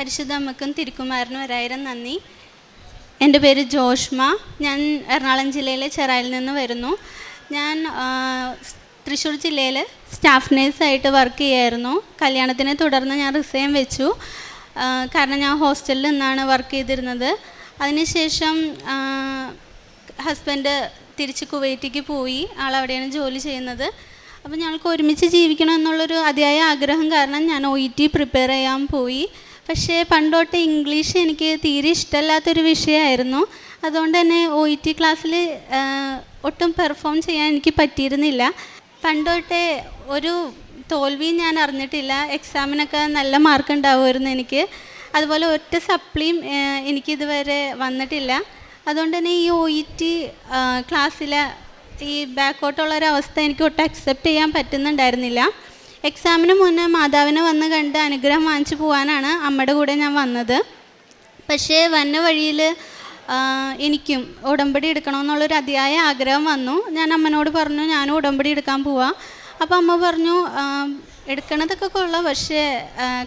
പരിശുദ്ധ അമ്മക്കും തിരുക്കുമാറിനും ഒരായിരം നന്ദി. എന്റെ പേര് ജോഷ്മ. ഞാൻ എറണാകുളം ജില്ലയിലെ ചെറായിൽ നിന്ന് വരുന്നു. ഞാൻ തൃശ്ശൂർ ജില്ലയിൽ സ്റ്റാഫ് നേഴ്സായിട്ട് വർക്ക് ചെയ്യായിരുന്നു. കല്യാണത്തിനെ തുടർന്ന് ഞാൻ റിസൈൻ വെച്ചു. കാരണം ഞാൻ ഹോസ്റ്റലിൽ നിന്നാണ് വർക്ക് ചെയ്തിരുന്നത്. അതിനുശേഷം ഹസ്ബൻഡ് തിരിച്ച് കുവൈറ്റിക്ക് പോയി. ആൾ അവിടെയാണ് ജോലി ചെയ്യുന്നത്. അപ്പോൾ ഞങ്ങൾക്ക് ഒരുമിച്ച് ജീവിക്കണം എന്നുള്ളൊരു അതിയായ ആഗ്രഹം കാരണം ഞാൻ ഒ ഇ ടി പ്രിപ്പയർ ചെയ്യാൻ പോയി. പക്ഷേ പണ്ടോട്ട് ഇംഗ്ലീഷ് എനിക്ക് തീരെ ഇഷ്ടമല്ലാത്തൊരു വിഷയമായിരുന്നു. അതുകൊണ്ട് തന്നെ ഒ ഇ ടി ക്ലാസ്സിൽ ഒട്ടും പെർഫോം ചെയ്യാൻ എനിക്ക് പറ്റിയിരുന്നില്ല. പണ്ടോട്ടെ ഒരു തോൽവിയും ഞാൻ അറിഞ്ഞിട്ടില്ല. എക്സാമിനൊക്കെ നല്ല മാർക്ക് ഉണ്ടാവുമായിരുന്നു എനിക്ക്. അതുപോലെ ഒറ്റ സപ്ലിയും എനിക്കിതുവരെ വന്നിട്ടില്ല. അതുകൊണ്ട് തന്നെ ഈ ഒ ഇ ടി ക്ലാസ്സിലെ ഈ ബാക്കോട്ടുള്ളൊരവസ്ഥ എനിക്ക് ഒട്ടും അക്സെപ്റ്റ് ചെയ്യാൻ പറ്റുന്നുണ്ടായിരുന്നില്ല. എക്സാമിന് മുന്നേ മാതാവിനെ വന്ന് കണ്ട് അനുഗ്രഹം വാങ്ങിച്ചു പോകാനാണ് അമ്മയുടെ കൂടെ ഞാൻ വന്നത്. പക്ഷേ വന്ന വഴിയിൽ എനിക്കും ഉടമ്പടി എടുക്കണമെന്നുള്ളൊരു അതിയായ ആഗ്രഹം വന്നു. ഞാൻ അമ്മനോട് പറഞ്ഞു ഞാനും ഉടമ്പടി എടുക്കാൻ പോവാം. അപ്പോൾ അമ്മ പറഞ്ഞു എടുക്കണതൊക്കെ കൊള്ളാം. പക്ഷേ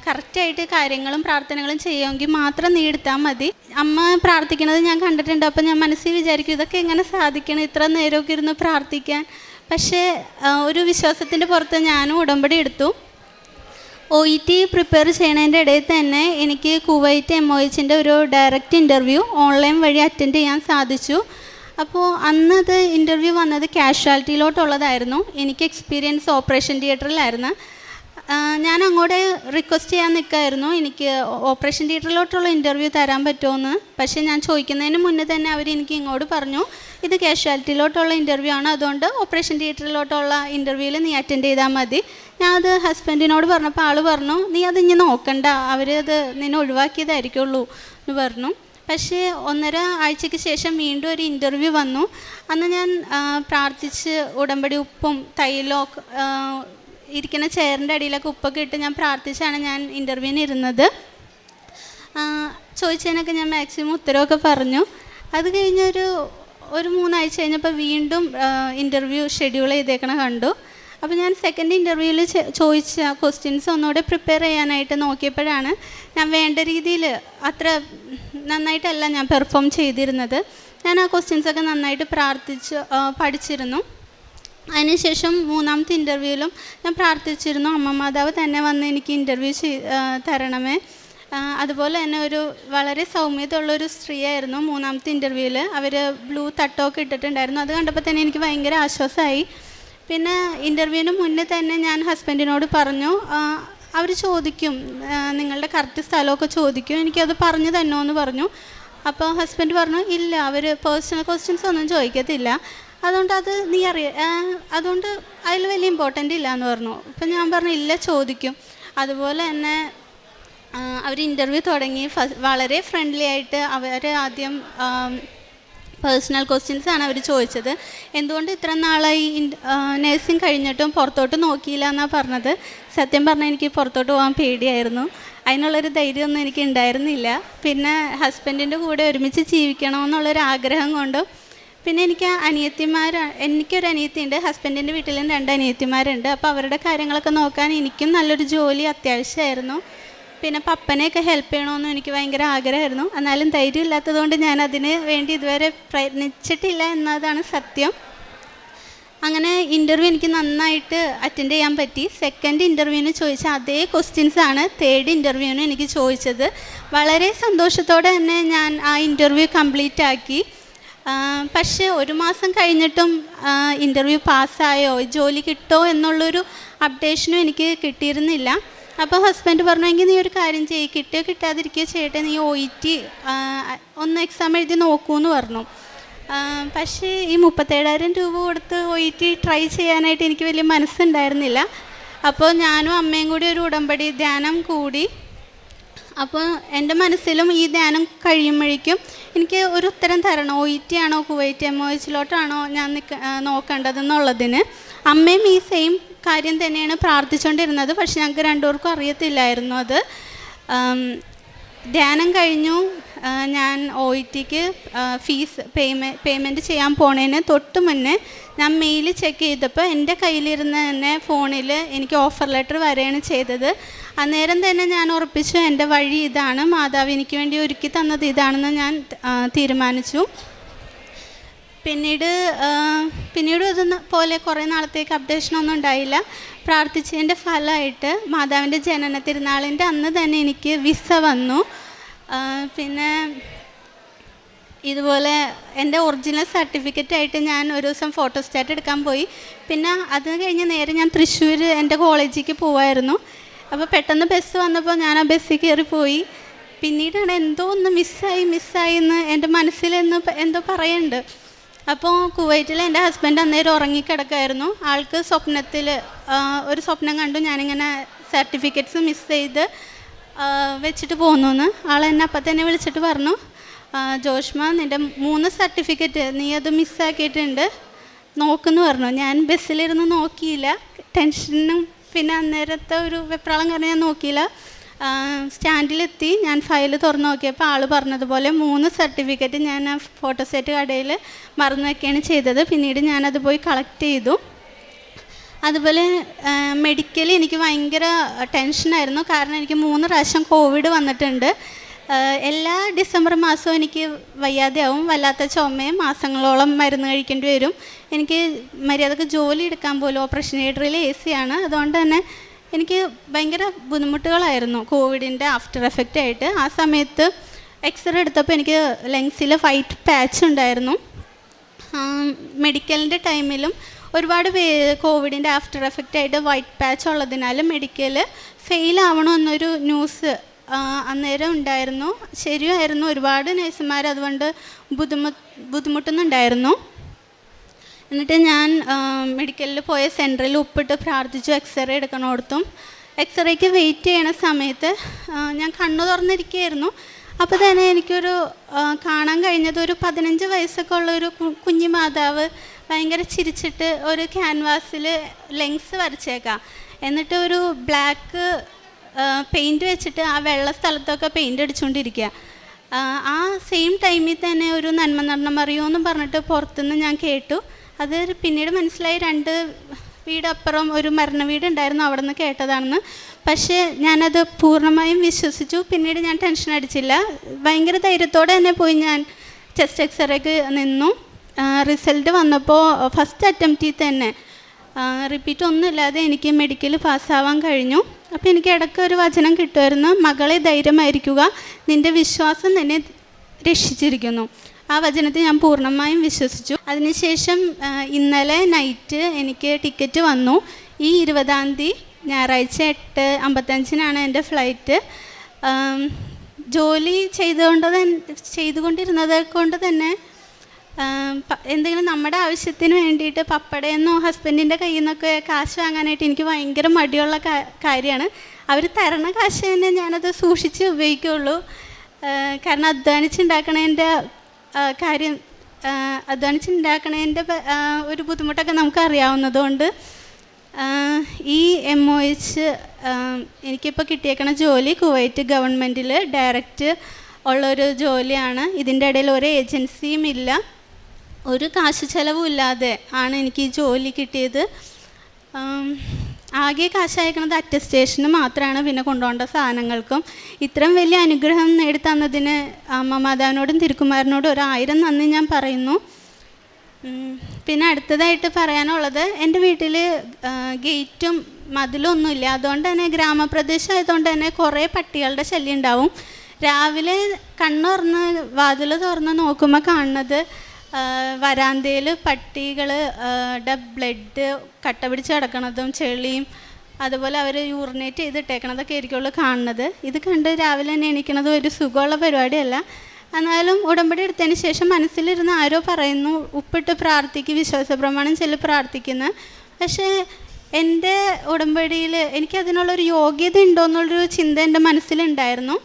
കറക്റ്റായിട്ട് കാര്യങ്ങളും പ്രാർത്ഥനകളും ചെയ്യുമെങ്കിൽ മാത്രം നീ എടുത്താൽ മതി. അമ്മ പ്രാർത്ഥിക്കുന്നത് ഞാൻ കണ്ടിട്ടുണ്ട്. അപ്പോൾ ഞാൻ മനസ്സിൽ വിചാരിക്കും ഇതൊക്കെ എങ്ങനെ സാധിക്കണം? ഇത്ര നേരമൊക്കെ ഇരുന്ന് പ്രാർത്ഥിക്കാൻ. പക്ഷേ ഒരു വിശ്വാസത്തിന്റെ പുറത്ത് ഞാനും ഉടമ്പടി എടുത്തു. ഒ ഇ ടി പ്രിപ്പയർ ചെയ്യണതിന്റെ ഇടയിൽ തന്നെ എനിക്ക് കുവൈറ്റ് എം ഒ എച്ചിന്റെ ഒരു ഡയറക്റ്റ് ഇന്റർവ്യൂ ഓൺലൈൻ വഴി അറ്റൻഡ് ചെയ്യാൻ സാധിച്ചു. അപ്പോൾ അന്നത് ഇന്റർവ്യൂ വന്നത് കാഷ്വാലിറ്റിയിലോട്ടുള്ളതായിരുന്നു എനിക്ക് എക്സ്പീരിയൻസ് ഓപ്പറേഷൻ തിയേറ്ററിലായിരുന്നു ഞാൻ അങ്ങോട്ട് റിക്വസ്റ്റ് ചെയ്യാൻ നിൽക്കായിരുന്നു എനിക്ക് ഓപ്പറേഷൻ തിയേറ്ററിലോട്ടുള്ള ഇന്റർവ്യൂ തരാൻ പറ്റുമെന്ന്. പക്ഷേ ഞാൻ ചോദിക്കുന്നതിന് മുന്നേ തന്നെ അവർ എനിക്ക് ഇങ്ങോട്ട് പറഞ്ഞു. ഇത് കാഷ്വാലിറ്റിയിലോട്ടുള്ള ഇന്റർവ്യൂ ആണ്. അതുകൊണ്ട് ഓപ്പറേഷൻ തിയേറ്ററിലോട്ടുള്ള ഇന്റർവ്യൂവിൽ നീ അറ്റൻഡ് ചെയ്താൽ മതി. ഞാൻ അത് ഹസ്ബൻഡിനോട് പറഞ്ഞപ്പോൾ ആൾ പറഞ്ഞു നീ അത് ഇനി നോക്കണ്ട. അവരത് നിന്നെ ഒഴിവാക്കിയതായിരിക്കുള്ളൂ എന്ന് പറഞ്ഞു. പക്ഷേ ഒന്നര ആഴ്ചയ്ക്ക് ശേഷം വീണ്ടും ഒരു ഇന്റർവ്യൂ വന്നു. അന്ന് ഞാൻ പ്രാർത്ഥിച്ച് ഉടമ്പടി ഉപ്പും തൈലവും ആ, ഇരിക്കുന്ന ചെയറിന്റെ അടിയിലൊക്കെ ഉപ്പൊക്കെ ഇട്ട് ഞാൻ പ്രാർത്ഥിച്ചാണ് ഞാൻ ഇന്റർവ്യൂവിന് ഇരുന്നത്. ചോദിച്ചതിനൊക്കെ ഞാൻ മാക്സിമം ഉത്തരവൊക്കെ പറഞ്ഞു. അത് കഴിഞ്ഞൊരു ഒരു മൂന്നാഴ്ച കഴിഞ്ഞപ്പോൾ വീണ്ടും ഇന്റർവ്യൂ ഷെഡ്യൂൾ ചെയ്തേക്കണ കണ്ടു. അപ്പോൾ ഞാൻ സെക്കൻഡ് ഇന്റർവ്യൂവിൽ ചോദിച്ച ക്വസ്റ്റ്യൻസ് ഒന്നുകൂടെ പ്രിപ്പയർ ചെയ്യാനായിട്ട് നോക്കിയപ്പോഴാണ് ഞാൻ വേണ്ട രീതിയിൽ അത്ര നന്നായിട്ടല്ല ഞാൻ പെർഫോം ചെയ്തിരുന്നത്. ഞാൻ ആ ക്വസ്റ്റ്യൻസൊക്കെ നന്നായിട്ട് പ്രാർത്ഥിച്ച് പഠിച്ചിരുന്നു. അതിനുശേഷം മൂന്നാമത്തെ ഇന്റർവ്യൂവിലും ഞാൻ പ്രാർത്ഥിച്ചിരുന്നു. അമ്മ മാതാവ് തന്നെ വന്ന് എനിക്ക് ഇന്റർവ്യൂ ചെയ് തരണമേ. അതുപോലെ തന്നെ ഒരു വളരെ സൗമ്യതയുള്ളൊരു സ്ത്രീയായിരുന്നു മൂന്നാമത്തെ ഇന്റർവ്യൂവിൽ അവർ ബ്ലൂ തട്ടമൊക്കെ ഇട്ടിട്ടുണ്ടായിരുന്നു. അത് കണ്ടപ്പോൾ തന്നെ എനിക്ക് ഭയങ്കര ആശ്വാസമായി. പിന്നെ ഇന്റർവ്യൂവിന് മുന്നേ തന്നെ ഞാൻ ഹസ്ബൻഡിനോട് പറഞ്ഞു അവർ ചോദിക്കും നിങ്ങളുടെ കറക്റ്റ് സ്ഥലമൊക്കെ ചോദിക്കും. എനിക്കത് പറഞ്ഞു തന്നോ എന്ന് പറഞ്ഞു. അപ്പോൾ ഹസ്ബൻഡ് പറഞ്ഞു ഇല്ല അവർ പേഴ്സണൽ ക്വസ്റ്റ്യൻസ് ഒന്നും ചോദിക്കത്തില്ല. അതുകൊണ്ട് അത് നീ അറിയ അതുകൊണ്ട് അതിൽ വലിയ ഇമ്പോർട്ടന്റ് ഇല്ല എന്ന് പറഞ്ഞു. അപ്പം ഞാൻ പറഞ്ഞു ഇല്ല ചോദിക്കും. അതുപോലെ തന്നെ അവർ ഇന്റർവ്യൂ തുടങ്ങി. വളരെ ഫ്രണ്ട്ലി ആയിട്ട് അവർ ആദ്യം പേഴ്സണൽ ക്വസ്റ്റ്യൻസ് ആണ് അവർ ചോദിച്ചത്. എന്തുകൊണ്ട് ഇത്ര നാളായി? നേഴ്സിംഗ് കഴിഞ്ഞിട്ടും പുറത്തോട്ട് നോക്കിയില്ല എന്നാണ് പറഞ്ഞത്? സത്യം പറഞ്ഞാൽ എനിക്ക് പുറത്തോട്ട് പോകാൻ പേടിയായിരുന്നു. അതിനുള്ളൊരു ധൈര്യമൊന്നും എനിക്ക് ഉണ്ടായിരുന്നില്ല പിന്നെ ഹസ്ബൻഡിന്റെ കൂടെ ഒരുമിച്ച് ജീവിക്കണമെന്നുള്ളൊരു ആഗ്രഹം കൊണ്ടും പിന്നെ എനിക്ക് അനിയത്തിമാർ എനിക്കൊരു അനിയത്തിയുണ്ട് ഹസ്ബൻഡിന്റെ വീട്ടിലും രണ്ട് അനിയത്തിമാരുണ്ട്. അപ്പോൾ അവരുടെ കാര്യങ്ങളൊക്കെ നോക്കാൻ എനിക്കും നല്ലൊരു ജോലി അത്യാവശ്യമായിരുന്നു. പിന്നെ പപ്പനെയൊക്കെ ഹെൽപ്പ് ചെയ്യണമെന്നും എനിക്ക് ഭയങ്കര ആഗ്രഹമായിരുന്നു. എന്നാലും ധൈര്യം ഇല്ലാത്തതുകൊണ്ട് ഞാൻ അതിന് വേണ്ടി ഇതുവരെ പ്രയത്നിച്ചിട്ടില്ല എന്നതാണ് സത്യം. അങ്ങനെ ഇന്റർവ്യൂ എനിക്ക് നന്നായിട്ട് അറ്റൻഡ് ചെയ്യാൻ പറ്റി. സെക്കൻഡ് ഇന്റർവ്യൂവിന് ചോദിച്ച അതേ ക്വസ്റ്റ്യൻസ് ആണ് തേർഡ് ഇന്റർവ്യൂവിന് എനിക്ക് ചോദിച്ചത്. വളരെ സന്തോഷത്തോടെ തന്നെ ഞാൻ ആ ഇന്റർവ്യൂ കംപ്ലീറ്റ് ആക്കി. പക്ഷേ ഒരു മാസം കഴിഞ്ഞിട്ടും ഇന്റർവ്യൂ പാസ്സായോ? ജോലി കിട്ടോ എന്നുള്ളൊരു അപ്ഡേഷനും എനിക്ക് കിട്ടിയിരുന്നില്ല. അപ്പോൾ ഹസ്ബൻഡ് പറഞ്ഞെങ്കിൽ നീ ഒരു കാര്യം ചെയ്യ് കിട്ടിയോ കിട്ടാതിരിക്കുകയോ ചെയ്യട്ടെ നീ ഒ ഇ ടി ഒന്ന് എക്സാം എഴുതി നോക്കൂ എന്ന് പറഞ്ഞു പക്ഷേ ഈ മുപ്പത്തേഴായിരം രൂപ കൊടുത്ത് ഒ ഇ ടി ട്രൈ ചെയ്യാനായിട്ട് എനിക്ക് വലിയ മനസ്സുണ്ടായിരുന്നില്ല. അപ്പോൾ ഞാനും അമ്മയും കൂടി ഒരു ഉടമ്പടി ധ്യാനം കൂടി അപ്പോൾ എന്റെ മനസ്സിലും ഈ ധ്യാനം കഴിയുമ്പോഴേക്കും എനിക്ക് ഒരു ഉത്തരം തരണം. ഒ ഇ ടി ആണോ കുവൈറ്റ് എം ഒ എച്ചിലോട്ടാണോ ഞാൻ നിൽക്ക നോക്കേണ്ടതെന്നുള്ളതിന് അമ്മയും ഈ സെയിം കാര്യം തന്നെയാണ് പ്രാർത്ഥിച്ചുകൊണ്ടിരുന്നത് പക്ഷെ ഞങ്ങൾക്ക് രണ്ടുപേർക്കും അറിയത്തില്ലായിരുന്നു അത്. ധ്യാനം കഴിഞ്ഞു. ഞാൻ ഒ ഇ ടിക്ക് ഫീസ് പേയ്മെ പേയ്മെന്റ് ചെയ്യാൻ പോണേന് തൊട്ട് മുന്നേ ഞാൻ മെയിൽ ചെക്ക് ചെയ്തപ്പോൾ എന്റെ കയ്യിലിരുന്ന് തന്നെ ഫോണിൽ എനിക്ക് ഓഫർ ലെറ്റർ വരികയാണ് ചെയ്തത്. അന്നേരം തന്നെ ഞാൻ ഉറപ്പിച്ചു എന്റെ വഴി ഇതാണ് മാതാവ് എനിക്ക് വേണ്ടി ഒരുക്കി തന്നത് ഇതാണെന്ന് ഞാൻ തീരുമാനിച്ചു. പിന്നീട് പിന്നീട് ഇത് പോലെ കുറേ നാളത്തേക്ക് അപ്ഡേഷനൊന്നും ഉണ്ടായില്ല. പ്രാർത്ഥിച്ചതിന്റെ ഫലമായിട്ട് മാതാവിന്റെ ജനന തിരുനാളിന്റെ അന്ന് തന്നെ എനിക്ക് വിസ വന്നു. പിന്നെ ഇതുപോലെ എന്റെ ഒറിജിനൽ സർട്ടിഫിക്കറ്റ് ആയിട്ട് ഞാൻ ഒരു ദിവസം ഫോട്ടോസ്റ്റാറ്റ് എടുക്കാൻ പോയി. പിന്നെ അത് കഴിഞ്ഞ് നേരെ ഞാൻ തൃശ്ശൂർ എന്റെ കോളേജിലേക്ക് പോവായിരുന്നു. അപ്പോൾ പെട്ടെന്ന് ബസ് വന്നപ്പോൾ ഞാൻ ആ ബസ്സിൽ കയറി പോയി. പിന്നീടാണ് എന്തോ ഒന്ന് മിസ്സായി മിസ്സായി എന്ന് എന്റെ മനസ്സിൽ എന്ന് എന്തോ പറയുന്നുണ്ട് അപ്പോൾ കുവൈറ്റിൽ എന്റെ ഹസ്ബൻഡ് അന്നേരം ഉറങ്ങിക്കിടക്കായിരുന്നു. ആൾക്ക് സ്വപ്നത്തിൽ ഒരു സ്വപ്നം കണ്ടു. ഞാനിങ്ങനെ സർട്ടിഫിക്കറ്റ്സ് മിസ് ചെയ്ത് വെച്ചിട്ട് പോന്നു എന്ന് ആൾ എന്നെ അപ്പം തന്നെ വിളിച്ചിട്ട് പറഞ്ഞു ജോഷ്മ നിന്റെ മൂന്ന് സർട്ടിഫിക്കറ്റ് നീ അത് മിസ്സാക്കിയിട്ടുണ്ട് നോക്കുന്നു പറഞ്ഞു. ഞാൻ ബസ്സിലിരുന്ന് നോക്കിയില്ല. ടെൻഷനും പിന്നെ അന്നേരത്തെ ഒരു വെപ്രാളം കാരണം ഞാൻ നോക്കിയില്ല. സ്റ്റാൻഡിലെത്തി ഞാൻ ഫയൽ തുറന്നു നോക്കിയപ്പോൾ ആൾ പറഞ്ഞതുപോലെ മൂന്ന് സർട്ടിഫിക്കറ്റ് ഞാൻ ആ ഫോട്ടോസെറ്റ് കടയിൽ മറന്നു വയ്ക്കുകയാണ് ചെയ്തത്. പിന്നീട് ഞാനത് പോയി കളക്ട് ചെയ്തു. അതുപോലെ മെഡിക്കലി എനിക്ക് ഭയങ്കര ടെൻഷനായിരുന്നു കാരണം എനിക്ക് മൂന്ന് പ്രാവശ്യം കോവിഡ് വന്നിട്ടുണ്ട്. എല്ലാ ഡിസംബർ മാസവും എനിക്ക് വയ്യാതെയാവും. വല്ലാത്ത ചുമയും മാസങ്ങളോളം മരുന്ന് കഴിക്കേണ്ടി വരും. എനിക്ക് മര്യാദയ്ക്ക് ജോലി എടുക്കാൻ പോലും ഓപ്പറേഷൻ തിയേറ്ററിൽ എ സി ആണ്. അതുകൊണ്ട് തന്നെ എനിക്ക് ഭയങ്കര ബുദ്ധിമുട്ടുകളായിരുന്നു കോവിഡിന്റെ ആഫ്റ്റർ എഫക്റ്റ് ആയിട്ട്. ആ സമയത്ത് എക്സ്റേ എടുത്തപ്പോൾ എനിക്ക് ലങ്സിൽ ഫൈറ്റ് പാച്ച് ഉണ്ടായിരുന്നു. മെഡിക്കലിന്റെ ടൈമിലും ഒരുപാട് പേര് കോവിഡിന്റെ ആഫ്റ്റർ എഫക്റ്റ് ആയിട്ട് വൈറ്റ് പാച്ച് ഉള്ളതിനാൽ മെഡിക്കൽ ഫെയിൽ ആവണമെന്നൊരു ന്യൂസ് അന്നേരം ഉണ്ടായിരുന്നു. ശരിയായിരുന്നു. ഒരുപാട് നേഴ്സുമാർ അതുകൊണ്ട് ബുദ്ധിമുട്ട് ബുദ്ധിമുട്ടുന്നുണ്ടായിരുന്നു. എന്നിട്ട് ഞാൻ മെഡിക്കലിൽ പോയ സെന്ററിൽ ഉപ്പിട്ട് പ്രാർത്ഥിച്ചു. എക്സ്റേ എടുക്കണോടത്തും. എക്സ്റേക്ക് വെയിറ്റ് ചെയ്യണ സമയത്ത് ഞാൻ കണ്ണു തുറന്നിരിക്കുകയായിരുന്നു. അപ്പോൾ തന്നെ എനിക്കൊരു കാണാൻ കഴിഞ്ഞത് ഒരു പതിനഞ്ച് വയസ്സൊക്കെ ഉള്ള ഒരു കു- കുഞ്ഞു മാതാവ് ഭയങ്കര ചിരിച്ചിട്ട് ഒരു ക്യാൻവാസിൽ ലെങ്സ് വരച്ചേക്കാം. എന്നിട്ട് ഒരു ബ്ലാക്ക് പെയിന്റ് വെച്ചിട്ട് ആ വെള്ള സ്ഥലത്തൊക്കെ പെയിന്റ് അടിച്ചുകൊണ്ടിരിക്കുക ആ, സെയിം ടൈമിൽ തന്നെ ഒരു നന്മ നടനം അറിയുമെന്ന് പറഞ്ഞിട്ട് പുറത്തുനിന്ന് ഞാൻ കേട്ടു. അത് പിന്നീട് മനസ്സിലായി രണ്ട് വീടപ്പുറം ഒരു മരണ വീടുണ്ടായിരുന്നു അവിടെ നിന്ന് കേട്ടതാണെന്ന്. പക്ഷേ ഞാനത് പൂർണമായും വിശ്വസിച്ചു. പിന്നീട് ഞാൻ ടെൻഷൻ അടിച്ചില്ല. ഭയങ്കര ധൈര്യത്തോടെ തന്നെ പോയി ഞാൻ ചെസ്റ്റ് എക്സ്റേക്ക് നിന്നു. റിസൾട്ട് വന്നപ്പോൾ ഫസ്റ്റ് അറ്റംപ്റ്റിൽ തന്നെ റിപ്പീറ്റ് ഒന്നുമില്ലാതെ എനിക്ക് മെഡിക്കൽ പാസ്സാവാൻ കഴിഞ്ഞു. അപ്പോൾ എനിക്ക് ഇടയ്ക്ക് ഒരു വചനം കിട്ടുമായിരുന്നു മകളെ ധൈര്യമായിരിക്കുക നിന്റെ വിശ്വാസം നിന്നെ രക്ഷിച്ചിരിക്കുന്നു. ആ വചനത്തെ ഞാൻ പൂർണമായും വിശ്വസിച്ചു. അതിനുശേഷം ഇന്നലെ നൈറ്റ് എനിക്ക് ടിക്കറ്റ് വന്നു. ഈ ഇരുപതാം തീയതി ഞായറാഴ്ച എട്ട് അമ്പത്തഞ്ചിനാണ് എന്റെ ഫ്ലൈറ്റ് ജോലി ചെയ്തുകൊണ്ട് ചെയ്തുകൊണ്ടിരുന്നത് കൊണ്ട് തന്നെ എന്തെങ്കിലും നമ്മുടെ ആവശ്യത്തിന് വേണ്ടിയിട്ട് പപ്പടയെന്നോ ഹസ്ബൻഡിന്റെ കയ്യിൽ നിന്നൊക്കെ കാശ് വാങ്ങാനായിട്ട് എനിക്ക് ഭയങ്കര മടിയുള്ള കാര്യമാണ്. അവർ തരണ കാശ് തന്നെ ഞാനത് സൂക്ഷിച്ച് ഉപയോഗിക്കുകയുള്ളൂ ആ, കാരണം അധ്വാനിച്ചുണ്ടാക്കണതിന്റെ കാര്യം അധ്വാനിച്ചുണ്ടാക്കണതിന്റെ ഒരു ബുദ്ധിമുട്ടൊക്കെ നമുക്ക് അറിയാവുന്നതുകൊണ്ട് ഈ എം ഒ എച്ച് എനിക്കിപ്പോൾ കിട്ടിയേക്കണ ജോലി കുവൈറ്റ് ഗവൺമെന്റിൽ ഡയറക്റ്റ് ഉള്ളൊരു ജോലിയാണ്. ഇതിന്റെ ഇടയിൽ ഒരു ഏജൻസിയും ഇല്ല. ഒരു കാശ് ചെലവും ഇല്ലാതെ ആണ് എനിക്ക് ഈ ജോലി കിട്ടിയത്. ആകെ കാശ് അയക്കണത് അറ്റസ്റ്റേഷന് മാത്രമാണ് പിന്നെ കൊണ്ടുപോകേണ്ട സാധനങ്ങൾക്കും. ഇത്രയും വലിയ അനുഗ്രഹം നേടിത്തന്നതിന് അമ്മ മാതാവിനോടും തിരുക്കുമാരനോടും ഒരു ആയിരം നന്ദി ഞാൻ പറയുന്നു. പിന്നെ അടുത്തതായിട്ട് പറയാനുള്ളത് എന്റെ വീട്ടിൽ ഗേറ്റും മതിലൊന്നുമില്ല അതുകൊണ്ട് തന്നെ ഗ്രാമപ്രദേശം ആയതുകൊണ്ട് തന്നെ കുറേ പട്ടികളുടെ ശല്യം ഉണ്ടാവും. രാവിലെ കണ്ണുറന്ന് വാതിൽ തുറന്ന് നോക്കുമ്പോൾ കാണുന്നത് വരാന്തയിൽ പട്ടികൾ ബ്ലഡ് കട്ട പിടിച്ച് കിടക്കണതും ചെളിയും അതുപോലെ അവർ യൂറിനേറ്റ് ചെയ്തിട്ടേക്കണതൊക്കെ ആയിരിക്കുള്ളൂ കാണുന്നത്. ഇത് കണ്ട് രാവിലെ തന്നെ എണീക്കണത് ഒരു സുഖമുള്ള പരിപാടിയല്ല. എന്നാലും ഉടമ്പടി എടുത്തതിന് ശേഷം മനസ്സിലിരുന്ന് ആരോ പറയുന്നു ഉപ്പിട്ട് പ്രാർത്ഥിക്ക് വിശ്വാസ പ്രമാണം ചെല്ലു പ്രാർത്ഥിക്കുന്നു. പക്ഷേ എന്റെ ഉടമ്പടിയിൽ എനിക്കതിനുള്ളൊരു യോഗ്യത ഉണ്ടോ എന്നുള്ളൊരു ചിന്ത എന്റെ മനസ്സിലുണ്ടായിരുന്നു.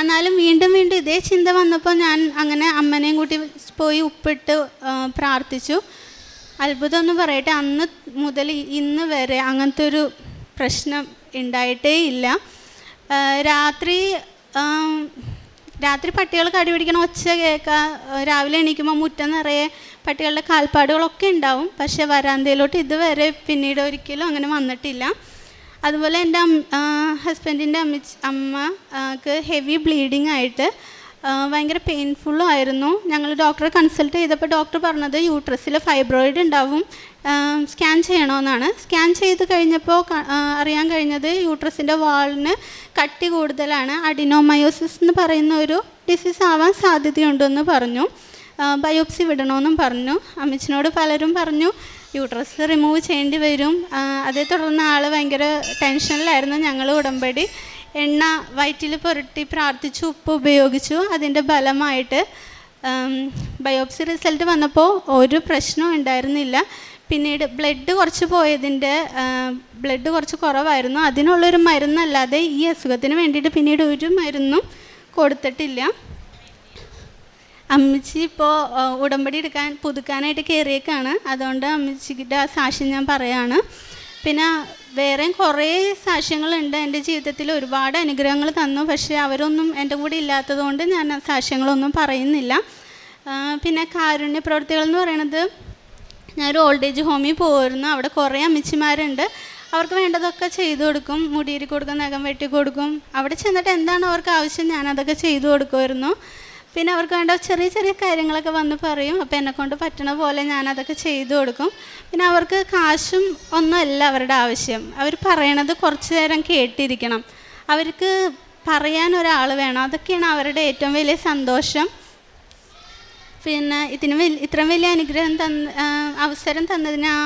എന്നാലും വീണ്ടും വീണ്ടും ഇതേ ചിന്ത വന്നപ്പോൾ ഞാൻ അങ്ങനെ അമ്മനെയും കൂട്ടി പോയി ഉപ്പിട്ട് പ്രാർത്ഥിച്ചു. അത്ഭുതം എന്ന് പറയട്ടെ അന്ന് മുതൽ ഇന്ന് വരെ അങ്ങനത്തെ ഒരു പ്രശ്നം ഉണ്ടായിട്ടേ ഇല്ല. രാത്രി രാത്രി പട്ടികൾ കടി പിടിക്കണ ഒച്ച കേൾക്കാം രാവിലെ എണീക്കുമ്പോൾ മുറ്റം നിറയെ പട്ടികളുടെ കാൽപ്പാടുകളൊക്കെ ഉണ്ടാവും. പക്ഷേ വരാന്തയിലോട്ട് ഇതുവരെ പിന്നീട് ഒരിക്കലും അങ്ങനെ വന്നിട്ടില്ല. അതുപോലെ എന്റെ ഹസ്ബൻഡിന്റെ അമ്മ അമ്മയ്ക്ക് ഹെവി ബ്ലീഡിങ് ആയിട്ട് ഭയങ്കര പെയിൻഫുള്ളും ആയിരുന്നു. ഞങ്ങൾ ഡോക്ടറെ കൺസൾട്ട് ചെയ്തപ്പോൾ ഡോക്ടർ പറഞ്ഞത് യൂട്രസിൽ ഫൈബ്രോയിഡ് ഉണ്ടാവും. സ്കാൻ ചെയ്യണമെന്നാണ് സ്കാൻ ചെയ്ത് കഴിഞ്ഞപ്പോൾ അറിയാൻ കഴിഞ്ഞത് യൂട്രസിന്റെ വാളിന് കട്ടി കൂടുതലാണ്. അഡിനോമയോസിസ് എന്ന് പറയുന്ന ഒരു ഡിസീസ് ആവാൻ സാധ്യതയുണ്ടെന്ന് പറഞ്ഞു. ബയോപ്സി വിടണമെന്നും പറഞ്ഞു. അമ്മച്ചിനോട് പലരും പറഞ്ഞു യൂട്രസ് റിമൂവ് ചെയ്യേണ്ടി വരും. അതേ തുടർന്ന് ആൾ ഭയങ്കര ടെൻഷനിലായിരുന്നു ഞങ്ങൾ ഉടമ്പടി. എണ്ണ വയറ്റിൽ പുരട്ടി പ്രാർത്ഥിച്ചു ഉപ്പ് ഉപയോഗിച്ചു. അതിന്റെ ഫലമായിട്ട് ബയോപ്സി റിസൾട്ട് വന്നപ്പോൾ ഒരു പ്രശ്നവും ഉണ്ടായിരുന്നില്ല. പിന്നീട് ബ്ലഡ് കുറച്ച് പോയതിന്റെ ബ്ലഡ് കുറച്ച് കുറവായിരുന്നു. അതിനുള്ളൊരു മരുന്നല്ലാതെ ഈ അസുഖത്തിന് വേണ്ടിയിട്ട് പിന്നീട് ഒരു മരുന്നും കൊടുത്തിട്ടില്ല. അമ്മച്ചി ഇപ്പോൾ ഉടമ്പടി എടുക്കാൻ പുതുക്കാനായിട്ട് കയറിയേക്കാണ് അതുകൊണ്ട് അമ്മച്ചിയുടെ ആ സാക്ഷ്യം ഞാൻ പറയാണ്. പിന്നെ വേറെയും കുറേ സാക്ഷ്യങ്ങളുണ്ട്. എന്റെ ജീവിതത്തിൽ ഒരുപാട് അനുഗ്രഹങ്ങൾ തന്നു. പക്ഷേ അവരൊന്നും എന്റെ കൂടെ ഇല്ലാത്തതുകൊണ്ട് ഞാൻ സാക്ഷ്യങ്ങളൊന്നും പറയുന്നില്ല. പിന്നെ കാരുണ്യ പ്രവർത്തികൾ എന്ന് പറയണത് ഞാനൊരു ഓൾഡ് ഏജ് ഹോമിൽ പോയിരുന്നു. അവിടെ കുറേ അമ്മച്ചിമാരുണ്ട്. അവർക്ക് വേണ്ടതൊക്കെ ചെയ്തു കൊടുക്കും. മുടിയിരി കൊടുക്കും നഖം വെട്ടി കൊടുക്കും. അവിടെ ചെന്നിട്ട് എന്താണ് അവർക്ക് ആവശ്യം? ഞാനതൊക്കെ ചെയ്തു കൊടുക്കുമായിരുന്നു. പിന്നെ അവർക്ക് വേണ്ട ചെറിയ ചെറിയ കാര്യങ്ങളൊക്കെ വന്ന് പറയും. അപ്പോൾ എന്നെക്കൊണ്ട് പറ്റണ പോലെ ഞാൻ അതൊക്കെ ചെയ്തു കൊടുക്കും. പിന്നെ അവർക്ക് കാശും ഒന്നുമല്ല അവരുടെ ആവശ്യം. അവർ പറയണത് കുറച്ച് നേരം കേട്ടിരിക്കണം. അവർക്ക് പറയാൻ ഒരാൾ വേണം. അതൊക്കെയാണ് അവരുടെ ഏറ്റവും വലിയ സന്തോഷം. പിന്നെ ഇതിന് വലിയ ഇത്രയും വലിയ അനുഗ്രഹം തന്ന അവസരം തന്നതിന് ആ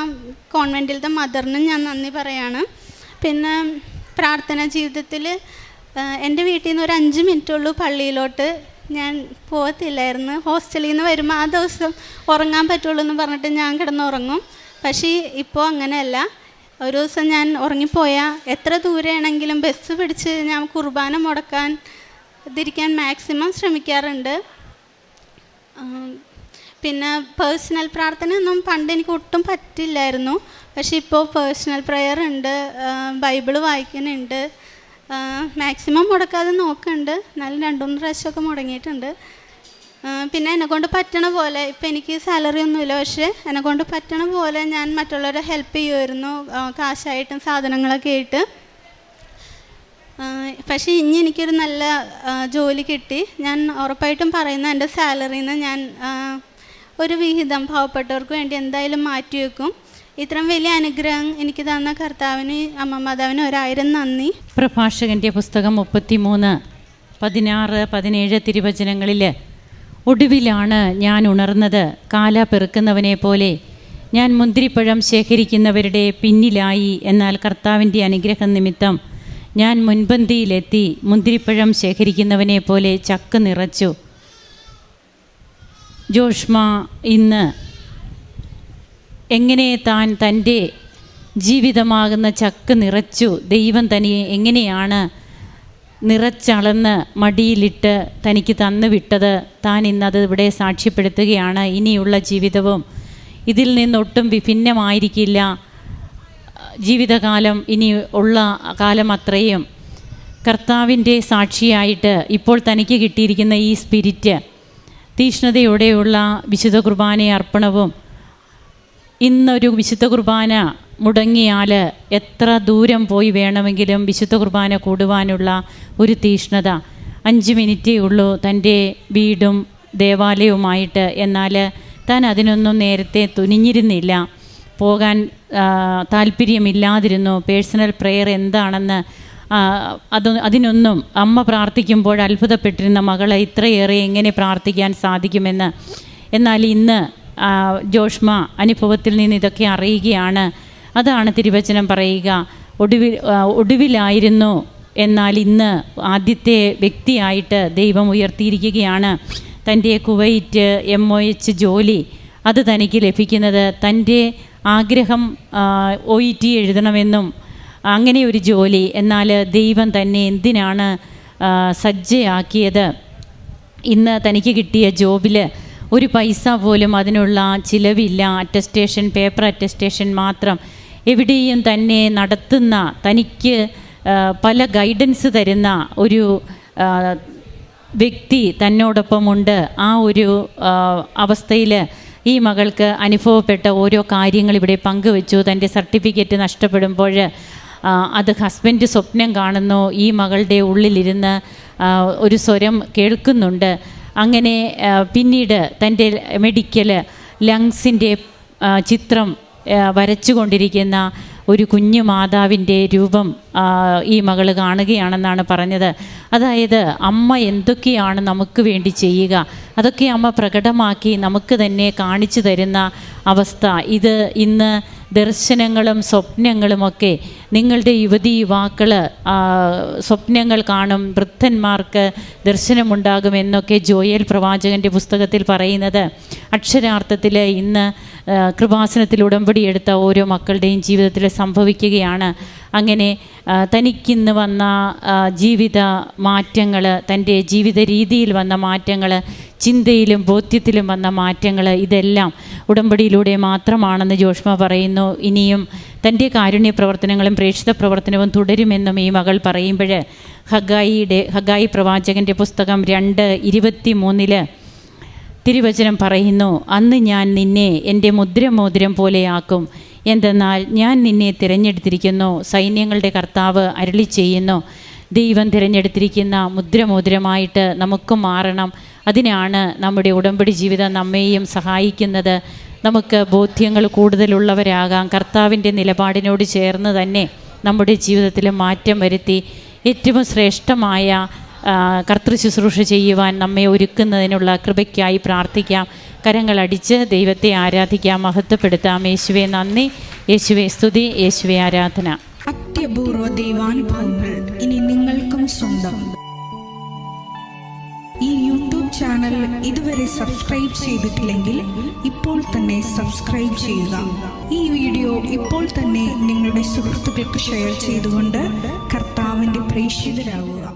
കോൺവെന്റിലത്തെ മദറിനും ഞാൻ നന്ദി പറയാണ്. പിന്നെ പ്രാർത്ഥനാ ജീവിതത്തിൽ എന്റെ വീട്ടിൽ നിന്ന് ഒരു അഞ്ച് മിനിറ്റുള്ളൂ പള്ളിയിലോട്ട് ഞാൻ പോകത്തില്ലായിരുന്നു. ഹോസ്റ്റലിൽ നിന്ന് വരുമ്പോൾ ആ ദിവസം ഉറങ്ങാൻ പറ്റുള്ളൂ എന്ന് പറഞ്ഞിട്ട് ഞാൻ കിടന്നുറങ്ങും. പക്ഷേ ഇപ്പോൾ അങ്ങനെയല്ല. ഒരു ദിവസം ഞാൻ ഉറങ്ങിപ്പോയാൽ എത്ര ദൂരെയാണെങ്കിലും ബസ് പിടിച്ച് ഞാൻ കുർബാന മുടക്കാൻ ഇതിരിക്കാൻ മാക്സിമം ശ്രമിക്കാറുണ്ട്. പിന്നെ പേഴ്സണൽ പ്രാർത്ഥനയൊന്നും പണ്ട് എനിക്ക് ഒട്ടും പറ്റില്ലായിരുന്നു. പക്ഷേ ഇപ്പോൾ പേഴ്സണൽ പ്രെയർ ഉണ്ട് ബൈബിൾ വായിക്കുന്നുണ്ട്. മാക്സിമം മുടക്കാതെ നോക്കുന്നുണ്ട് എന്നാലും രണ്ട് മൂന്ന് പ്രാവശ്യമൊക്കെ മുടങ്ങിയിട്ടുണ്ട്. പിന്നെ എന്നെക്കൊണ്ട് പറ്റണ പോലെ ഇപ്പം എനിക്ക് സാലറി ഒന്നുമില്ല പക്ഷേ എന്നെക്കൊണ്ട് പറ്റണ പോലെ ഞാൻ മറ്റുള്ളവരെ ഹെൽപ്പ് ചെയ്യുമായിരുന്നു കാശായിട്ടും സാധനങ്ങളൊക്കെ ആയിട്ട്. പക്ഷേ ഇനി എനിക്കൊരു നല്ല ജോലി കിട്ടി. ഞാൻ ഉറപ്പായിട്ടും പറയുന്ന എന്റെ സാലറിയിൽ നിന്ന് ഞാൻ ഒരു വിഹിതം പാവപ്പെട്ടവർക്ക് വേണ്ടി എന്തായാലും മാറ്റി വെക്കും ഇത്രയും വലിയ അനുഗ്രഹം എനിക്ക് തന്ന കർത്താവിന് അമ്മ മാതാവിന് ഒരായിരം നന്ദി. പ്രഭാഷകന്റെ പുസ്തകം മുപ്പത്തിമൂന്ന് പതിനാറ് പതിനേഴ് തിരുവചനങ്ങളിൽ ഒടുവിലാണ് ഞാൻ ഉണർന്നത്. കാല പെറുക്കുന്നവനെ പോലെ ഞാൻ മുന്തിരിപ്പഴം ശേഖരിക്കുന്നവരുടെ പിന്നിലായി. എന്നാൽ കർത്താവിന്റെ അനുഗ്രഹം നിമിത്തം ഞാൻ മുൻപന്തിയിലെത്തി മുന്തിരിപ്പഴം ശേഖരിക്കുന്നവനെ പോലെ ചക്ക് നിറച്ചു. ജോഷ്മ ഇന്ന് എങ്ങനെ താൻ തന്റെ ജീവിതമാകുന്ന ചക്ക് നിറച്ചു? ദൈവം തനിയെ എങ്ങനെയാണ് നിറച്ചളന്ന് മടിയിലിട്ട് തനിക്ക് തന്നു വിട്ടത്? താൻ ഇന്നത് ഇവിടെ സാക്ഷ്യപ്പെടുത്തുകയാണ്. ഇനിയുള്ള ജീവിതവും ഇതിൽ നിന്നൊട്ടും വിഭിന്നമായിരിക്കില്ല. ജീവിതകാലം ഇനി ഉള്ള കാലം അത്രയും. കർത്താവിന്റെ സാക്ഷിയായിട്ട് ഇപ്പോൾ തനിക്ക് കിട്ടിയിരിക്കുന്ന ഈ സ്പിരിറ്റ് തീഷ്ണതയോടെയുള്ള വിശുദ്ധ കുർബാന അർപ്പണവും ഇന്നൊരു വിശുദ്ധ കുർബാന മുടങ്ങിയാൽ എത്ര ദൂരം പോയി വേണമെങ്കിലും വിശുദ്ധ കുർബാന കൂടുവാനുള്ള ഒരു തീഷ്ണത. അഞ്ച് മിനിറ്റേ ഉള്ളൂ തന്റെ വീടും ദേവാലയവുമായിട്ട്. എന്നാൽ താൻ അതിനൊന്നും നേരത്തെ തുനിഞ്ഞിരുന്നില്ല. പോകാൻ താല്പര്യമില്ലാതിരുന്നു പേഴ്സണൽ പ്രെയർ എന്താണെന്ന് അത് അതിനൊന്നും അമ്മ പ്രാർത്ഥിക്കുമ്പോൾ അത്ഭുതപ്പെട്ടിരുന്ന മകളെ ഇത്രയേറെ എങ്ങനെ പ്രാർത്ഥിക്കാൻ സാധിക്കുമെന്ന്. എന്നാൽ ഇന്ന് ജോഷ്മ അനുഭവത്തിൽ നിന്ന് ഇതൊക്കെ അറിയുകയാണ്. അതാണ് തിരുവചനം പറയുക. ഒടുവിൽ ഒടുവിലായിരുന്നു എന്നാൽ ഇന്ന് ആദ്യത്തെ വ്യക്തിയായിട്ട് ദൈവം ഉയർത്തിയിരിക്കുകയാണ്. തന്റെ കുവൈറ്റ് എം ഒ എച്ച് ജോലി അത് തനിക്ക് ലഭിക്കുന്നത്. തന്റെ ആഗ്രഹം ഒ ഇ ടി എഴുതണമെന്നും അങ്ങനെ ഒരു ജോലി. എന്നാൽ ദൈവം തന്നെ എന്തിനാണ് സജ്ജയാക്കിയത്? ഇന്ന് തനിക്ക് കിട്ടിയ ജോബിൽ ഒരു പൈസ പോലും അതിനുള്ള ചിലവില്ല. അറ്റസ്റ്റേഷൻ പേപ്പർ അറ്റസ്റ്റേഷൻ മാത്രം എവിടെയും തന്നെ നടത്തുന്ന തനിക്ക് പല ഗൈഡൻസ് തരുന്ന ഒരു വ്യക്തി തന്നോടൊപ്പമുണ്ട്. ആ ഒരു അവസ്ഥയിൽ ഈ മകൾക്ക് അനുഭവപ്പെട്ട ഓരോ കാര്യങ്ങൾ ഇവിടെ പങ്കുവെച്ചു. തന്റെ സർട്ടിഫിക്കറ്റ് നഷ്ടപ്പെടുമ്പോൾ അത് ഹസ്ബൻഡ് സ്വപ്നം കാണുന്നു. ഈ മകളുടെ ഉള്ളിലിരുന്ന് ഒരു സ്വരം കേൾക്കുന്നുണ്ട്. അങ്ങനെ പിന്നീട് തന്റെ മെഡിക്കൽ ലങ്സിന്റെ ചിത്രം വരച്ചുകൊണ്ടിരിക്കുന്ന ഒരു കുഞ്ഞു മാതാവിന്റെ രൂപം ഈ മകൾ കാണുകയാണെന്നാണ് പറഞ്ഞത്. അതായത് അമ്മ എന്തൊക്കെയാണ് നമുക്ക് വേണ്ടി ചെയ്യുക? അതൊക്കെ അമ്മ പ്രകടമാക്കി നമുക്ക് തന്നെ കാണിച്ചു തരുന്ന അവസ്ഥ. ഇത് ഇന്ന് ദർശനങ്ങളും സ്വപ്നങ്ങളുമൊക്കെ നിങ്ങളുടെ യുവതി യുവാക്കൾ സ്വപ്നങ്ങൾ കാണും വൃദ്ധന്മാർക്ക് ദർശനമുണ്ടാകും എന്നൊക്കെ ജോയൽ പ്രവാചകന്റെ പുസ്തകത്തിൽ പറയുന്നത്. അക്ഷരാർത്ഥത്തിൽ ഇന്ന് കൃപാസനത്തിൽ ഉടമ്പടിയെടുത്ത ഓരോ മക്കളുടെയും ജീവിതത്തിൽ സംഭവിക്കുകയാണ്. അങ്ങനെ തനിക്കിന്ന് വന്ന ജീവിത മാറ്റങ്ങൾ തന്റെ ജീവിത രീതിയിൽ വന്ന മാറ്റങ്ങൾ ചിന്തയിലും ബോധ്യത്തിലും വന്ന മാറ്റങ്ങൾ ഇതെല്ലാം ഉടമ്പടിയിലൂടെ മാത്രമാണെന്ന് ജോഷ്മ പറയുന്നു. ഇനിയും തന്റെ കാരുണ്യ പ്രവർത്തനങ്ങളും പ്രേക്ഷിത പ്രവർത്തനവും തുടരുമെന്നും ഈ മകൾ പറയുമ്പോൾ ഹഗായിയുടെ ഹഗായി പ്രവാചകന്റെ പുസ്തകം രണ്ട് ഇരുപത്തി മൂന്നിൽ തിരുവചനം പറയുന്നു അന്ന് ഞാൻ നിന്നെ എന്റെ മുദ്രമോതിരം പോലെയാക്കും എന്തെന്നാൽ ഞാൻ നിന്നെ തിരഞ്ഞെടുത്തിരിക്കുന്നു. സൈന്യങ്ങളുടെ കർത്താവ് അരളി ചെയ്യുന്നു. ദൈവം തിരഞ്ഞെടുത്തിരിക്കുന്ന മുദ്രമോദ്രമായിട്ട് നമുക്ക് മാറണം. അതിനാണ് നമ്മുടെ ഉടമ്പടി ജീവിതം നമ്മെയും സഹായിക്കുന്നത്. നമുക്ക് ബോധ്യങ്ങൾ കൂടുതലുള്ളവരാകാം. കർത്താവിന്റെ നിലപാടിനോട് ചേർന്ന് തന്നെ നമ്മുടെ ജീവിതത്തിൽ മാറ്റം വരുത്തി. ഏറ്റവും ശ്രേഷ്ഠമായ കർത്തൃ ശുശ്രൂഷ ചെയ്യുവാൻ നമ്മെ ഒരുക്കുന്നതിനുള്ള കൃപയ്ക്കായി പ്രാർത്ഥിക്കാം. കരങ്ങളടിച്ച് ദൈവത്തെ ആരാധിക്കാം മഹത്വപ്പെടുത്താം. യേശുവെ നന്ദി. യേശുവെ സ്തുതി. യേശുവെ ആരാധന. അത്യപൂർവ ദൈവാനുഭവങ്ങൾ ഇനി നിങ്ങൾക്കും സ്വന്തം. ഈ യൂട്യൂബ് ചാനൽ ഇതുവരെ സബ്സ്ക്രൈബ് ചെയ്തിട്ടില്ലെങ്കിൽ ഇപ്പോൾ തന്നെ സബ്സ്ക്രൈബ് ചെയ്യുക. ഈ വീഡിയോ ഇപ്പോൾ തന്നെ നിങ്ങളുടെ സുഹൃത്തുക്കൾക്ക് ഷെയർ ചെയ്തുകൊണ്ട് കർത്താവിന്റെ പ്രേക്ഷിതരാകുക